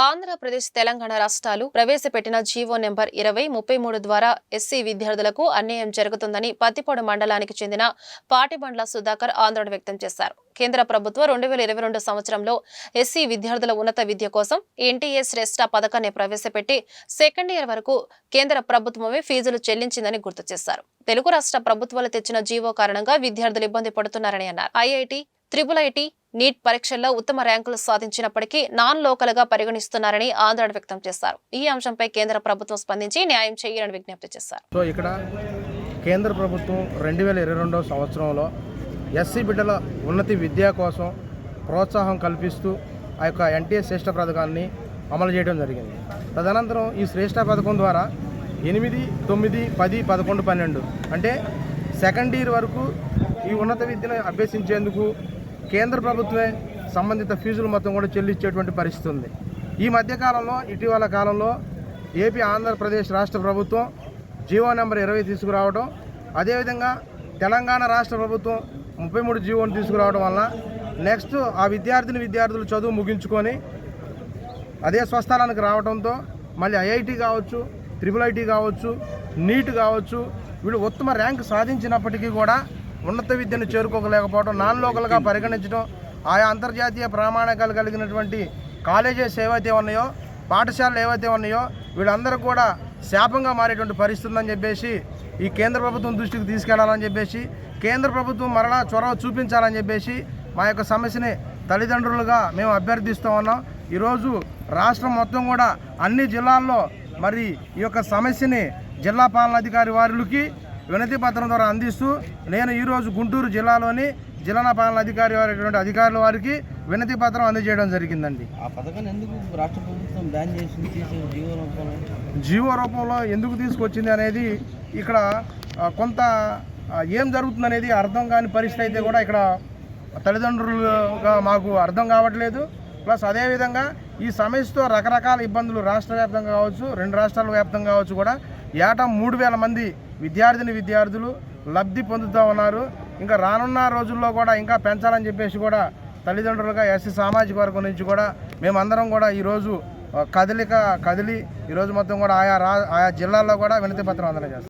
ఆంధ్రప్రదేశ్ తెలంగాణ రాష్ట్రాలు ప్రవేశపెట్టిన GO number ఇరవై ముప్పై మూడు ద్వారా ఎస్సీ విద్యార్థులకు అన్యాయం జరుగుతుందని పత్తిపాడు మండలానికి చెందిన పాటిబండ్ల సుధాకర్ ఆందోళన వ్యక్తం చేశారు. కేంద్ర ప్రభుత్వం రెండు వేల ఇరవై రెండు సంవత్సరంలో ఎస్సీ విద్యార్థుల ఉన్నత విద్య కోసం ఎన్టీఏ శ్రేష్ట పథకాన్ని ప్రవేశపెట్టి సెకండ్ ఇయర్ వరకు కేంద్ర ప్రభుత్వమే ఫీజులు చెల్లించిందని గుర్తు చేశారు. తెలుగు రాష్ట్ర ప్రభుత్వాలు తెచ్చిన జీవో కారణంగా విద్యార్థులు ఇబ్బంది పడుతున్నారని అన్నారు. ఐఐటి త్రిపుల్ ఐటి నీట్ పరీక్షల్లో ఉత్తమ ర్యాంకులు సాధించినప్పటికీ నాన్ లోకల్గా పరిగణిస్తున్నారని ఆందోళన వ్యక్తం చేశారు. ఈ అంశంపై కేంద్ర ప్రభుత్వం స్పందించి న్యాయం చేయాలని విజ్ఞప్తి చేశారు. సో ఇక్కడ కేంద్ర ప్రభుత్వం రెండు వేల ఇరవై రెండవ సంవత్సరంలో ఎస్సీ బిడ్డల ఉన్నతి విద్య కోసం ప్రోత్సాహం కల్పిస్తూ ఆ యొక్క ఎన్టీఎస్ శ్రేష్ఠ పథకాన్ని అమలు చేయడం జరిగింది. తదనంతరం ఈ శ్రేష్ఠ పథకం ద్వారా ఎనిమిది తొమ్మిది పది పదకొండు పన్నెండు అంటే సెకండ్ ఇయర్ వరకు ఈ ఉన్నత విద్యను అభ్యసించేందుకు కేంద్ర ప్రభుత్వమే సంబంధిత ఫీజులు మొత్తం కూడా చెల్లించేటువంటి పరిస్థితి ఉంది. ఈ మధ్యకాలంలో ఇటీవల కాలంలో ఏపీ ఆంధ్రప్రదేశ్ రాష్ట్ర ప్రభుత్వం జీవో నెంబర్ ఇరవై తీసుకురావడం అదేవిధంగా తెలంగాణ రాష్ట్ర ప్రభుత్వం ముప్పై మూడు జీవోని తీసుకురావడం వల్ల నెక్స్ట్ ఆ విద్యార్థిని విద్యార్థులు చదువు ముగించుకొని అదే స్వస్థలానికి రావడంతో మళ్ళీ ఐఐటి కావచ్చు త్రిపుల్ ఐటీ కావచ్చు నీట్ కావచ్చు వీళ్ళు ఉత్తమ ర్యాంక్ సాధించినప్పటికీ కూడా ఉన్నత విద్యను చేరుకోలేకపోవడం నాన్ లోకల్గా పరిగణించడం ఆయా అంతర్జాతీయ ప్రామాణికాలు కలిగినటువంటి కాలేజెస్ ఏవైతే ఉన్నాయో పాఠశాలలు ఏవైతే ఉన్నాయో వీళ్ళందరూ కూడా శాపంగా మారేటువంటి పరిస్థితి ఉందని చెప్పేసి ఈ కేంద్ర ప్రభుత్వం దృష్టికి తీసుకెళ్ళాలని చెప్పేసి కేంద్ర ప్రభుత్వం మరలా చొరవ చూపించాలని చెప్పేసి మా యొక్క సమస్యని తల్లిదండ్రులుగా మేము అభ్యర్థిస్తూ ఉన్నాం. ఈరోజు రాష్ట్రం మొత్తం కూడా అన్ని జిల్లాల్లో మరి ఈ యొక్క సమస్యని జిల్లా పాలనాధికారి వారికి వినతి పత్రం ద్వారా అందిస్తూ నేను ఈరోజు గుంటూరు జిల్లాలోని జిల్లా పాలనాధికారి వారి అధికారుల వారికి వినతి పత్రం అందజేయడం జరిగిందండి. ఆ పథకాన్ని ఎందుకు రాష్ట్ర ప్రభుత్వం బ్యాన్ చేసింది తీసేసి జీవో రూపంలో? జీవో రూపంలో ఎందుకు తీసుకొచ్చింది అనేది ఇక్కడ కొంత ఏం జరుగుతుందనేది అర్థం కాని పరిస్థితి అయితే కూడా ఇక్కడ తల్లిదండ్రులుగా మాకు అర్థం కావట్లేదు. ప్లస్ అదేవిధంగా ఈ సమస్యతో రకరకాల ఇబ్బందులు రాష్ట్ర వ్యాప్తంగా కావచ్చు రెండు రాష్ట్రాల వ్యాప్తంగా కావచ్చు కూడా ఏటా మూడు వేల మంది విద్యార్థిని విద్యార్థులు లబ్ధి పొందుతూ ఉన్నారు. ఇంకా రానున్న రోజుల్లో కూడా ఇంకా పెంచాలని చెప్పేసి కూడా తల్లిదండ్రులుగా ఎస్సీ సామాజిక వర్గం నుంచి కూడా మేమందరం కూడా ఈరోజు కదలిక కదిలి ఈరోజు మొత్తం కూడా ఆయా రా ఆయా జిల్లాల్లో కూడా వినతి పత్రం అందజేస్తాం.